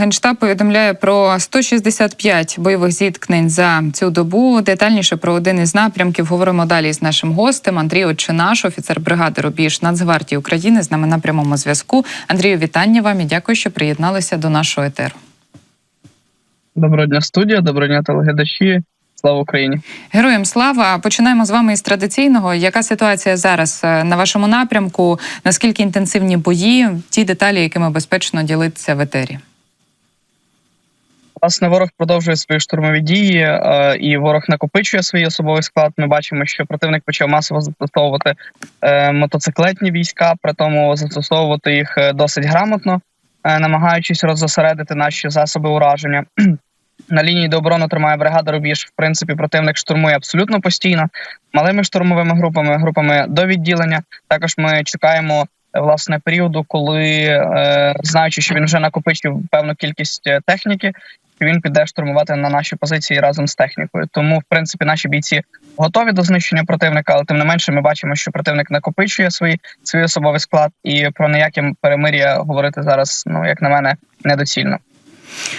Генштаб повідомляє про 165 бойових зіткнень за цю добу. Детальніше про один із напрямків говоримо далі з нашим гостем. Андрій Очинаш, офіцер бригади Рубіж Нацгвардії України, з нами на прямому зв'язку. Андрію, вітання вам і дякую, що приєдналися до нашого етеру. Доброго дня, студія, доброго дня, телеглядачі. Слава Україні! Героям слава! Починаємо з вами із традиційного. Яка ситуація зараз е, на вашому напрямку? Наскільки інтенсивні бої? Ті деталі, якими безпечно ділитися в етері? Власне, ворог продовжує свої штурмові дії, е, і ворог накопичує свій особовий склад. Ми бачимо, що противник почав масово застосовувати е, мотоциклетні війська, при тому застосовувати їх е, досить грамотно, е, намагаючись роззосередити наші засоби ураження. На лінії до оборони тримає бригада Рубіж. В принципі, противник штурмує абсолютно постійно, малими штурмовими групами, групами до відділення. Також ми чекаємо е, власне періоду, коли е, знаючи, що він вже накопичив певну кількість е, він піде штурмувати на наші позиції разом з технікою. Тому, в принципі, наші бійці готові до знищення противника, але тим не менше, ми бачимо, що противник накопичує свій свій особовий склад, і про ніяке перемир'я говорити зараз, ну як на мене, недоцільно.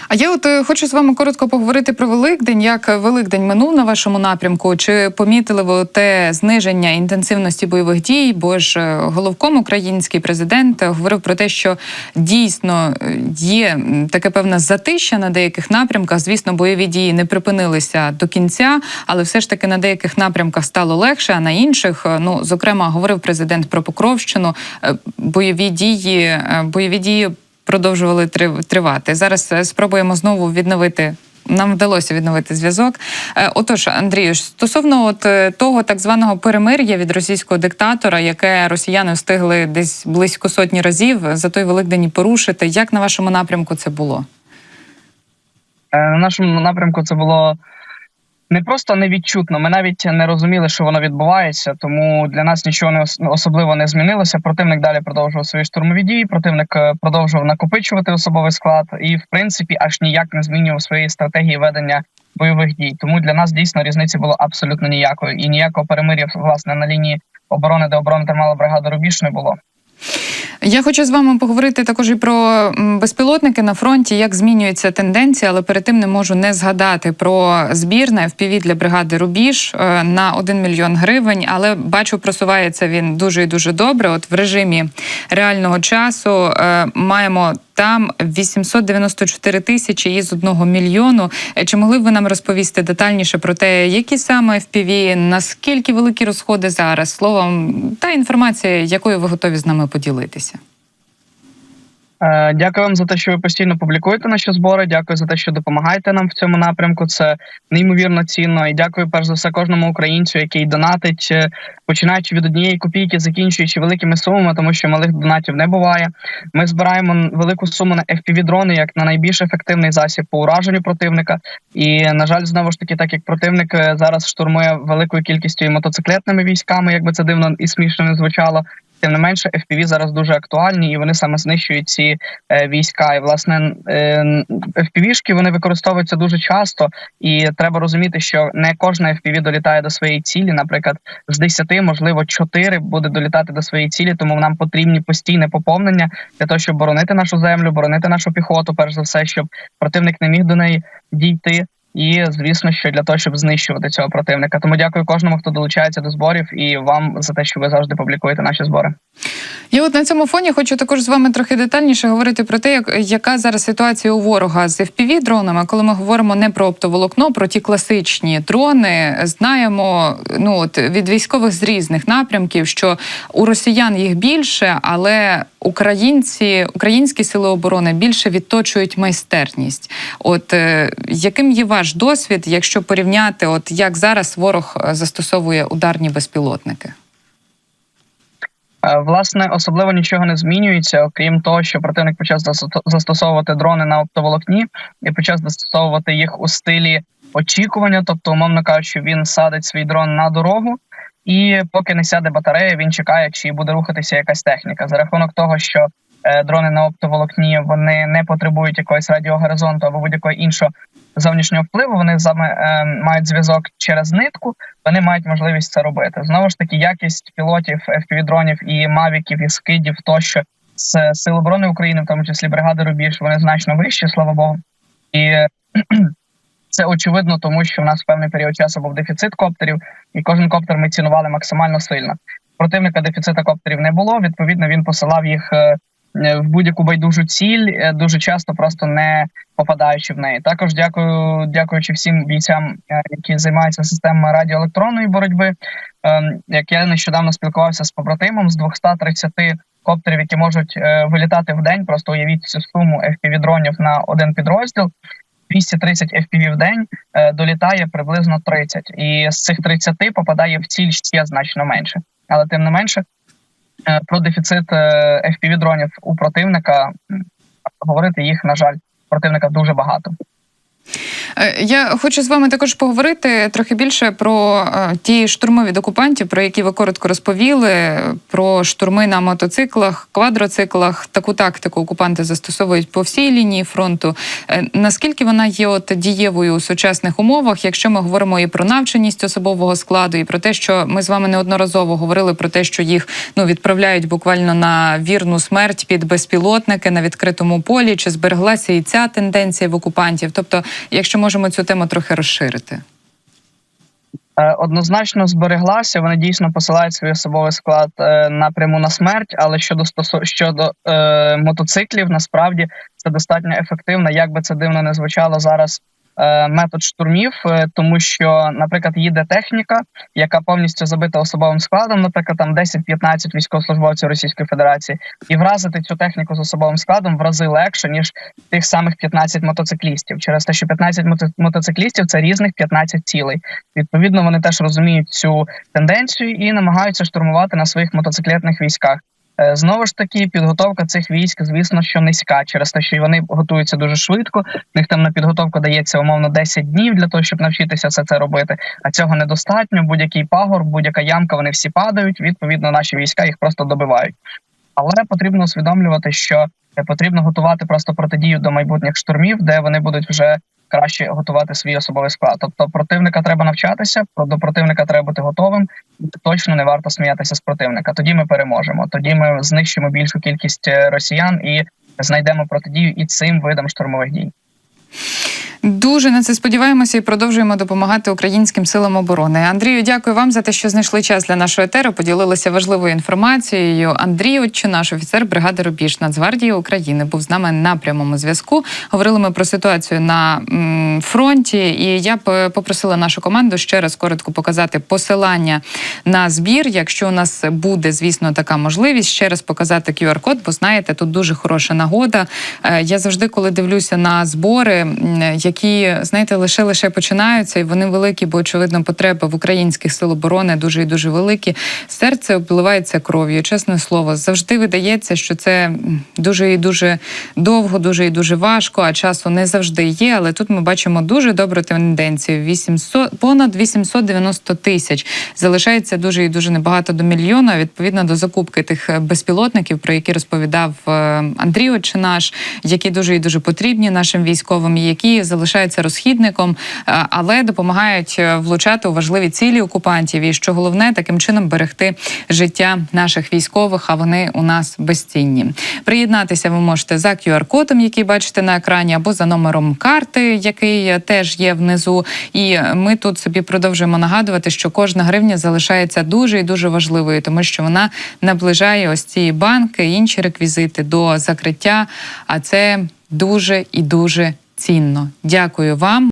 А я от е, хочу з вами коротко поговорити про Великдень. Як Великдень минув на вашому напрямку? Чи помітили ви те зниження інтенсивності бойових дій? Бо ж е, головком український президент говорив про те, що дійсно е, є таке певне затища на деяких напрямках. Звісно, бойові дії не припинилися до кінця, але все ж таки на деяких напрямках стало легше, а на інших, е, ну зокрема, говорив президент про Покровщину. е, Бойові дії, е, бойові дії продовжували тривати. Зараз е, спробуємо знову відновити. Нам вдалося відновити зв'язок. Е, Отож, Андрію, стосовно от е, того так званого перемир'я від російського диктатора, яке росіяни встигли десь близько сотні разів за той великдень порушити. Як на вашому напрямку це було? На нашому напрямку це було не просто невідчутно. Ми навіть не розуміли, що воно відбувається, тому для нас нічого не особливо не змінилося. Противник далі продовжував свої штурмові дії. Противник е, продовжував накопичувати особовий склад, і в принципі аж ніяк не змінював своєї стратегії ведення бойових дій. Тому для нас дійсно різниці було абсолютно ніякої, і ніякого перемир'я власне на лінії оборони, де оборони тримала бригада Рубіж, не було. Я хочу з вами поговорити також і про безпілотники на фронті, як змінюється тенденція, але перед тим не можу не згадати про збір на FPV для бригади Рубіж е, на 1 мільйон гривень. Але бачу, просувається він дуже і дуже добре. От в режимі реального часу е, маємо там 894 тисячі із одного мільйону. Е, Чи могли б ви нам розповісти детальніше про те, які саме FPV, наскільки великі розходи зараз? Словом, та інформація, якою ви готові з нами поділитися? Е, Дякую вам за те, що ви постійно публікуєте наші збори. Дякую за те, що допомагаєте нам в цьому напрямку. Це неймовірно цінно. І дякую перш за все кожному українцю, який донатить, е, починаючи від однієї копійки, закінчуючи великими сумами, тому що малих донатів не буває. Ми збираємо велику суму на fpv дрони як на найбільш ефективний засіб по ураженню противника. І на жаль, знову ж таки, так як противник е, зараз штурмує великою кількістю мотоциклетними військами, якби це дивно і смішно не звучало. Тим не менше, FPV зараз дуже актуальні, і вони саме знищують ці е, війська. І власне е, FPV-шки вони використовуються дуже часто, і треба розуміти, що не кожна FPV долітає до своєї цілі. Наприклад, з 10, можливо, 4 буде долітати до своєї цілі, тому нам потрібні постійне поповнення для того, щоб боронити нашу землю, боронити нашу піхоту, перш за все, щоб противник не міг до неї дійти. І звісно, що для того, щоб знищувати цього противника. Тому дякую кожному, хто долучається до зборів, і вам за те, що ви завжди публікуєте наші збори. Я от на цьому фоні хочу також з вами трохи детальніше говорити про те, як, яка зараз ситуація у ворога з fpv дронами. Коли ми говоримо не про оптоволокно, про ті класичні дрони, знаємо ну от від військових з різних напрямків, що у росіян їх більше, але українці, українські сили оборони більше відточують майстерність. От е, яким є ваш досвід, якщо порівняти, от як зараз ворог е, застосовує ударні безпілотники? Е, Власне, особливо нічого не змінюється, окрім того, що противник почав застосовувати дрони на оптоволокні і почав застосовувати їх у стилі очікування. Тобто, умовно кажучи, він садить свій дрон на дорогу, і поки не сяде батарея, він чекає, чи буде рухатися якась техніка. За рахунок того, що дрони на оптоволокні вони не потребують якогось радіогоризонту або будь-якого іншого зовнішнього впливу. Вони саме е, мають зв'язок через нитку. Вони мають можливість це робити. Знову ж таки, якість пілотів FPV-дронів і мавіків, і скидів тощо з Сил оборони України, в тому числі бригади Рубіж, вони значно вищі, слава Богу. І це очевидно, тому що в нас в певний період часу був дефіцит коптерів, і кожен коптер ми цінували максимально сильно. Противника дефіцита коптерів не було. Відповідно, він посилав їх е, е, в будь-яку байдужу ціль, е, дуже часто просто не попадаючи в неї. Також дякую, дякуючи всім бійцям, е, які займаються системами радіоелектронної боротьби. Ем, Як я нещодавно спілкувався з побратимом з 230 коптерів, які можуть е, вилітати в день. Просто уявіть цю суму FPV-дронів на один підрозділ. 230 FPV в день е, долітає приблизно 30. І з цих 30 попадає в ціль ще значно менше. Але тим не менше, е, про дефіцит е, FPV-дронів у противника говорити їх, на жаль, противника дуже багато. Е, Я хочу з вами також поговорити трохи більше про е, ті штурми від окупантів, про які ви коротко розповіли. Про штурми на мотоциклах, квадроциклах. Таку тактику окупанти застосовують по всій лінії фронту. Е, Наскільки вона є от дієвою у сучасних умовах, якщо ми говоримо і про навченість особового складу, і про те, що ми з вами неодноразово говорили про те, що їх ну відправляють буквально на вірну смерть під безпілотники на відкритому полі, чи збереглася і ця тенденція в окупантів? Тобто, якщо можемо цю тему трохи розширити. Е, Однозначно збереглася. Вони дійсно посилають свій особовий склад е, напряму на смерть. Але щодо стосу щодо е, мотоциклів, насправді це достатньо ефективно, як би це дивно не звучало зараз. Е, Метод штурмів, е, тому що, наприклад, їде техніка, яка повністю забита особовим складом, наприклад, там 10-15 військовослужбовців Російської Федерації, і вразити цю техніку з особовим складом в рази легше ніж тих самих 15 мотоциклістів. Через те, що 15 мото- мотоциклістів це різних 15 цілей. Відповідно, вони теж розуміють цю тенденцію і намагаються штурмувати на своїх мотоциклетних військах. Е, Знову ж таки, підготовка цих військ, звісно, що низька, через те, що вони готуються дуже швидко. В них там на підготовку дається умовно 10 днів для того, щоб навчитися все це робити. А цього недостатньо. Будь-який пагор, будь-яка ямка, вони всі падають. Відповідно, наші війська їх просто добивають. Але потрібно усвідомлювати, що е, потрібно готувати просто протидію до майбутніх штурмів, де вони будуть вже краще готувати свій особовий склад. Тобто противника треба навчатися, до противника треба бути готовим. Точно не варто сміятися з противника. Тоді ми переможемо. Тоді ми знищимо більшу кількість е, росіян і знайдемо протидію і цим видам штурмових дій. Дуже на це сподіваємося і продовжуємо допомагати українським силам оборони. Андрію, дякую вам за те, що знайшли час для нашого етеру. Поділилися важливою інформацією. Андрій Отче, наш офіцер бригади Рубіж Нацгвардії України, був з нами на прямому зв'язку. Говорили ми про ситуацію на м, фронті, і я б попросила нашу команду ще раз коротко показати посилання на збір. Якщо у нас буде, звісно, така можливість, ще раз показати QR-код, бо знаєте, тут дуже хороша нагода. Е, Я завжди, коли дивлюся на збори, м, які знаєте, лише лише починаються, і вони великі, бо очевидно потреби в українських сил оборони дуже і дуже великі. Серце обливається кров'ю. Чесне слово, завжди видається, що це дуже і дуже довго, дуже і дуже важко, а часу не завжди є. Але тут ми бачимо дуже добру тенденцію. 800, понад 890 тисяч залишається дуже і дуже небагато до мільйона. Відповідно до закупки тих е, безпілотників, про які розповідав е, Андрій Отче наш, які дуже і дуже потрібні нашим військовим, які залишаються розхідником, е, але допомагають е, влучати у важливі цілі окупантів. І що головне, таким чином берегти життя наших військових. А вони у нас безцінні. Приєднатися ви можете за QR-кодом, який бачите на екрані, або за номером карти, який е, теж є внизу. І ми тут собі продовжуємо нагадувати, що кожна гривня залишається дуже і дуже важливою, тому що вона наближає ось ці банки, інші реквізити до закриття. А це дуже і дуже цінно. Дякую вам.